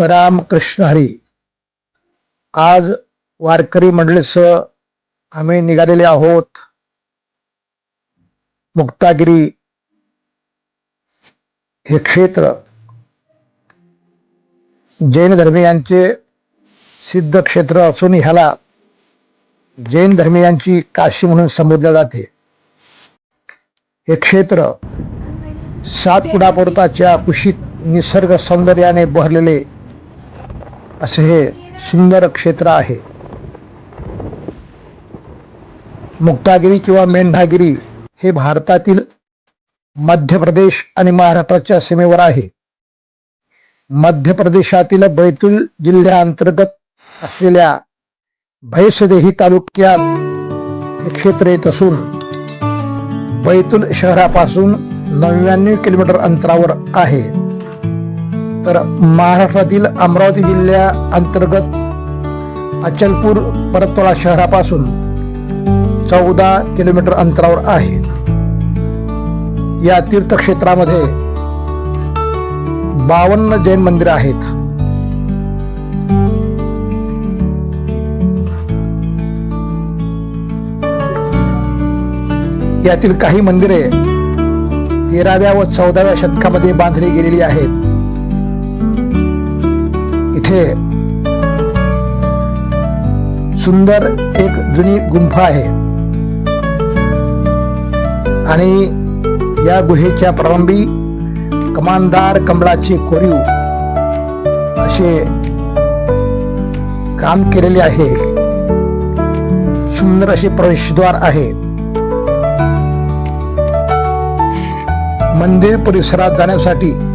रामकृष्ण हरी. आज वारकरी मंडळीसह आम्ही निघालेले आहोत मुक्तागिरी हे क्षेत्र. जैन धर्मियांचे सिद्ध क्षेत्र असून ह्याला जैन धर्मियांची काशी म्हणून संबोधले जाते. हे क्षेत्र सातपुडापर्वताच्या कुशीत निसर्ग सौंदर्याने बहरलेले असे हे सुंदर क्षेत्र आहे. मुक्तागिरी किंवा मेंढागिरी हे भारतातील मध्य प्रदेश आणि महाराष्ट्राच्या सीमेवर आहे. मध्य प्रदेशातील बैतूल जिल्ह्याअंतर्गत असलेल्या भैसदेही तालुक्यात हे क्षेत्र येत असून बैतूल शहरापासून नव्याण्णव किलोमीटर अंतरावर आहे. तर महाराष्ट्रातील अमरावती जिल्ह्या अंतर्गत अचलपूर परतोळा शहरापासून चौदा किलोमीटर अंतरावर आहे. या तीर्थक्षेत्रामध्ये बावन्न जैन मंदिर आहेत. यातील काही मंदिरे तेराव्या व चौदाव्या शतकामध्ये बांधली गेलेली आहेत. इथे सुंदर एक जुनी गुंफा आहे. आणि या गुहेच्या प्रारंभी कमानदार कमळाचे कोरीव असे काम केलेले आहे. सुंदर असे प्रवेशद्वार आहे. मंदिर परिसरात जाण्यासाठी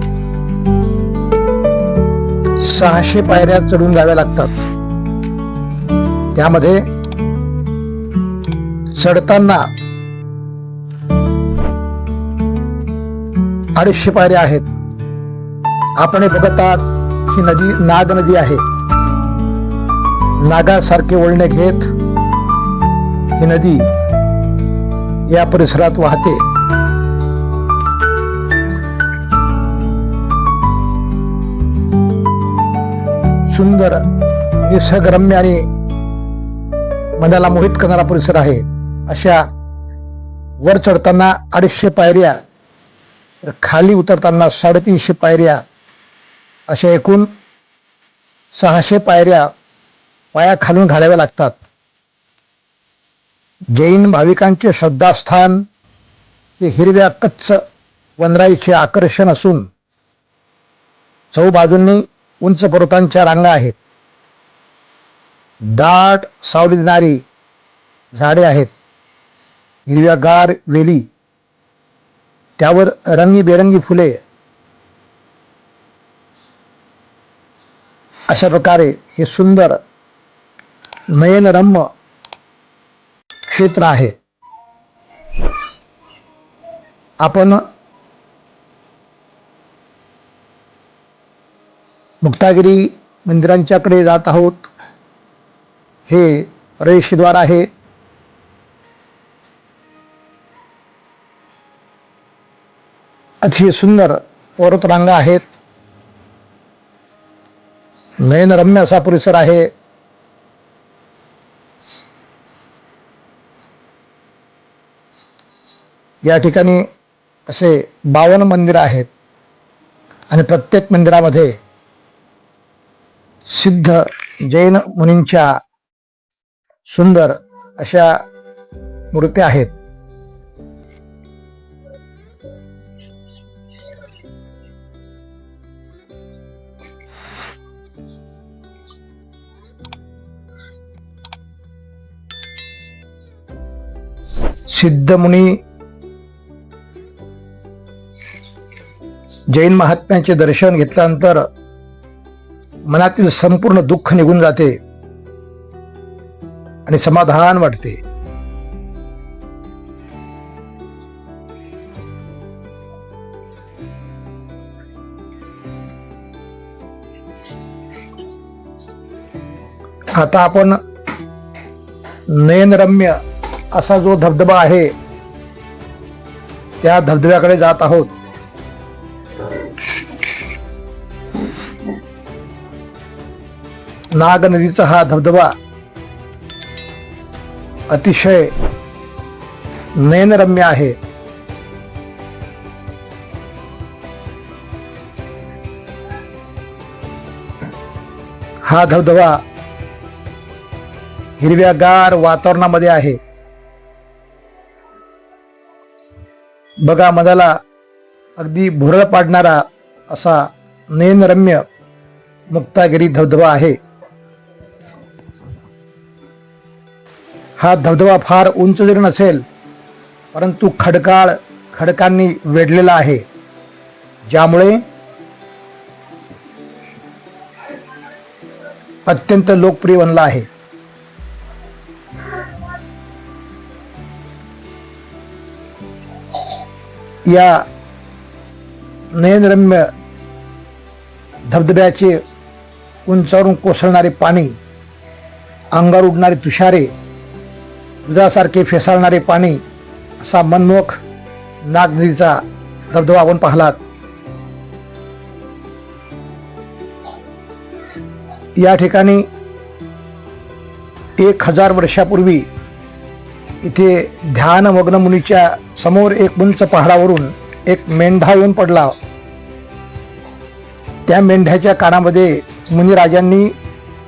सहाशे पायऱ्या चढून जाव्या लागतात. त्यामध्ये चढताना अडीचशे पायऱ्या आहेत. आपण हे बघत आहात ही नदी नाग नदी आहे. नागासारखे वळणे घेत ही नदी या परिसरात वाहते. सुंदर निसर्गरम्य आणि मनाला मोहित करणारा परिसर आहे. अशा वर चढताना अडीचशे पायऱ्या तर खाली उतरताना साडेतीनशे पायऱ्या अशा एकूण सहाशे पायऱ्या पाया खालून घालाव्या लागतात. जैन भाविकांचे श्रद्धास्थान हे हिरव्या कच्च वनराईचे आकर्षण असून चौबाजूंनी उंच पर्वतांच्या रांगा आहेत. दाट सावली देणारी झाडे आहेत. हिरव्यागार वेली. त्यावर रंगीबेरंगी फुले. अशा प्रकारे हे सुंदर नयनरम्य क्षेत्र आहे. आपण मुक्तागिरी मंदिरांच्याकडे जात आहोत. हे प्रवेशद्वार आहे. अतिशय सुंदर पर्वतरांगा आहेत. नयनरम्य असा परिसर आहे. या ठिकाणी असे बावन मंदिर आहेत. आणि प्रत्येक मंदिरामध्ये सिद्ध जैन मुनींच्या सुंदर अशा मूर्त्या आहेत. सिद्धमुनी जैन महात्म्यांचे दर्शन घेतल्यानंतर मनातील संपूर्ण दुःख निघून जाते आणि समाधान वाटते. आता आपण नयनरम्य असा जो धबधबा आहे त्या धबधब्याकडे जात आहोत. नाग नदीचा हा धबधबा अतिशय नयनरम्य आहे. हा धबधबा हिरव्यागार वातावरणामध्ये आहे. बघा मनाला अगदी भुरळ पाडणारा असा नयनरम्य मुक्तागिरी धबधबा आहे. हा धबधबा फार उंच जरी नसेल परंतु खडकाळ खडकांनी वेढलेला आहे. ज्यामुळे अत्यंत लोकप्रिय बनला आहे. या नयनरम्य धबधब्याचे उंचावरून कोसळणारे पाणी अंगावर उडणारे तुषारे दुधासारखे फेसाळणारे पाणी असा मनमोख नाग नदीचा धबधबा आपण पाहलात. या ठिकाणी एक हजार वर्षापूर्वी इथे ध्यानमग्न मुनीच्या समोर एक उंच पहाडावरून एक मेंढा येऊन पडला. त्या मेंढ्याच्या कानामध्ये मुनिराजांनी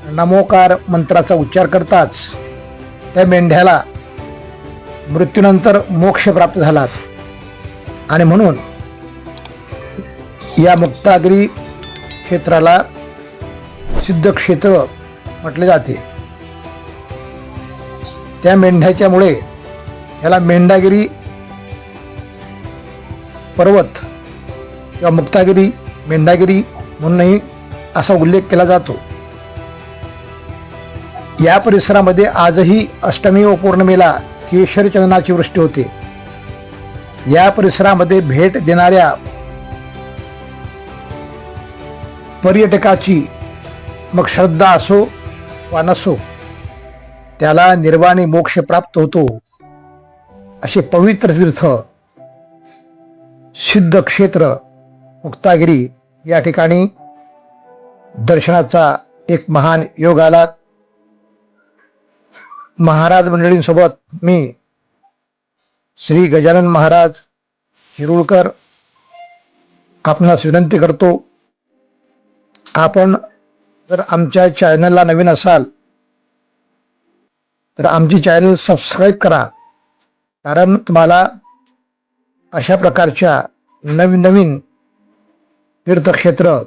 नमोकार मंत्राचा उच्चार करताच त्या मेंढ्याला मृत्यूनंतर मोक्ष प्राप्त झालात. आणि म्हणून या मुक्तागिरी क्षेत्राला सिद्ध क्षेत्र म्हटले जाते. त्या मेंढ्याच्यामुळे याला मेंढागिरी पर्वत किंवा मुक्तागिरी मेंढागिरी म्हणूनही असा उल्लेख केला जातो. या परिसरामध्ये आजही अष्टमी व पौर्णिमेला केशर चंदनाची वृष्टी होते. या परिसरामध्ये भेट देणाऱ्या पर्यटकाची मग श्रद्धा असो वा नसो त्याला निर्वाणी मोक्ष प्राप्त होतो असे पवित्र तीर्थ सिद्ध क्षेत्र मुक्तागिरी या ठिकाणी दर्शनाचा एक महान योग आला. महाराज मंडळींसोबत मी श्री गजानन महाराज हिरुळकर आपणास विनंती करतो आपण जर आमच्या चॅनलला नवीन असाल तर आमची चॅनल सबस्क्राईब करा. कारण तुम्हाला अशा प्रकारच्या नवीन नवीन तीर्थक्षेत्र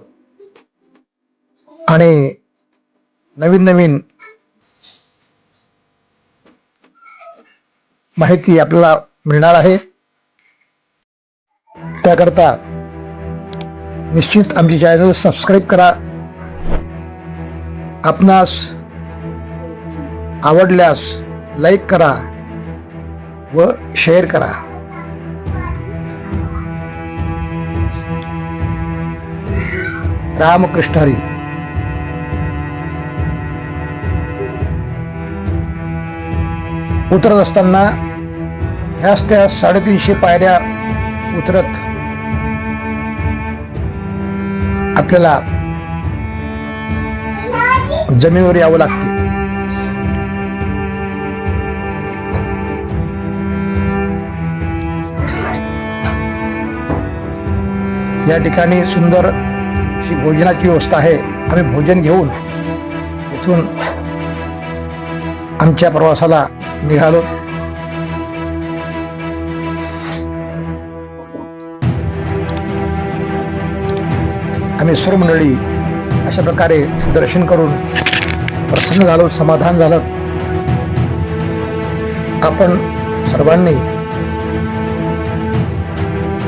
आणि नवीन नवीन माहिती आपल्याला मिळणार आहे. त्याकरता निश्चित आमची चॅनल सबस्क्राईब करा. आपणास आवडल्यास लाईक करा व शेअर करा. रामकृष्ण हरी. उतरत असताना ह्याच त्या साडेतीनशे पायऱ्या उतरत आपल्याला जमिनीवर यावं लागते. या ठिकाणी सुंदर अशी भोजनाची व्यवस्था आहे. आम्ही भोजन घेऊन इथून आमच्या प्रवासाला निघालो. आम्ही सर्व मंडळी अशा प्रकारे दर्शन करून प्रसन्न झालो समाधान झालं. आपण सर्वांनी